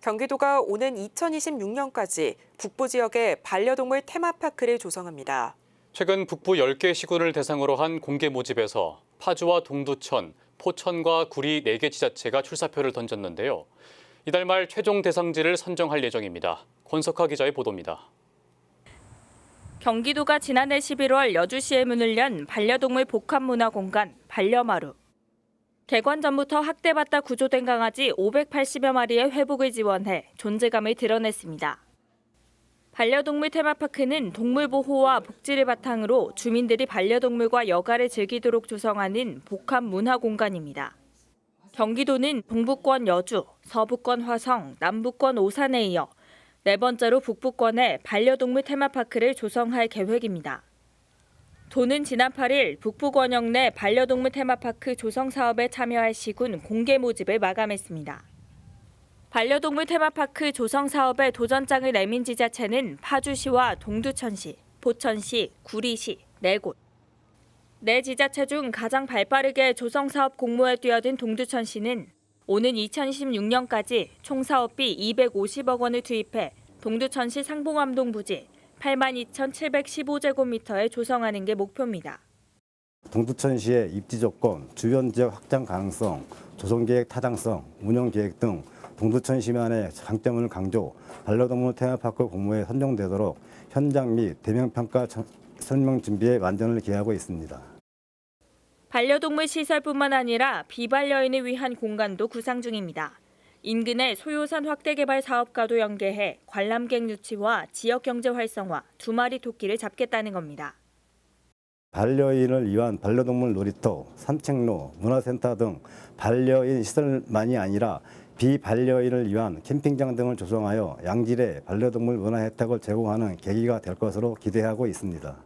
경기도가 오는 2026년까지 북부 지역에 반려동물 테마파크를 조성합니다. 최근 북부 10개 시군을 대상으로 한 공개 모집에서 파주와 동두천, 포천과 구리 4개 지자체가 출사표를 던졌는데요. 이달 말 최종 대상지를 선정할 예정입니다. 권석화 기자의 보도입니다. 경기도가 지난해 11월 여주시에 문을 연 반려동물 복합문화공간 반려마루. 개관 전부터 학대받다 구조된 강아지 580여 마리의 회복을 지원해 존재감을 드러냈습니다. 반려동물 테마파크는 동물 보호와 복지를 바탕으로 주민들이 반려동물과 여가를 즐기도록 조성하는 복합 문화 공간입니다. 경기도는 동부권 여주, 서부권 화성, 남부권 오산에 이어 네 번째로 북부권에 반려동물 테마파크를 조성할 계획입니다. 도는 지난 8일 북부권역 내 반려동물 테마파크 조성 사업에 참여할 시군 공개 모집을 마감했습니다. 반려동물 테마파크 조성 사업에 도전장을 내민 지자체는 파주시와 동두천시, 포천시, 구리시 네 곳. 네 지자체 중 가장 발빠르게 조성 사업 공모에 뛰어든 동두천시는 오는 2026년까지 총 사업비 250억 원을 투입해 동두천시 상봉암동 부지 82,715제곱미터에 조성하는 게 목표입니다. 동두천시의 입지 조건, 주변 지역 확장 가능성, 조성 계획 타당성, 운영 계획 등 동두천 시만의 장점을 강조, 반려동물 테마파크 공모에 선정되도록 현장 및 대면 평가 설명 준비에 만전을 기하고 있습니다. 반려동물 시설뿐만 아니라 비반려인을 위한 공간도 구상 중입니다. 인근의 소요산 확대 개발 사업과도 연계해 관람객 유치와 지역 경제 활성화, 두 마리 토끼를 잡겠다는 겁니다. 반려인을 위한 반려동물 놀이터, 산책로, 문화센터 등 반려인 시설만이 아니라 비반려인을 위한 캠핑장 등을 조성하여 양질의 반려동물 문화 혜택을 제공하는 계기가 될 것으로 기대하고 있습니다.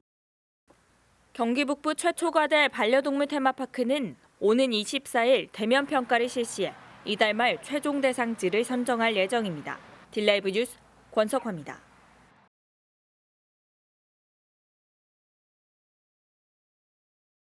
경기 북부 최초과대 반려동물 테마파크는 오는 24일 대면 평가를 실시해 이달 말 최종 대상지를 선정할 예정입니다. 딜라이브 뉴스 권석화입니다.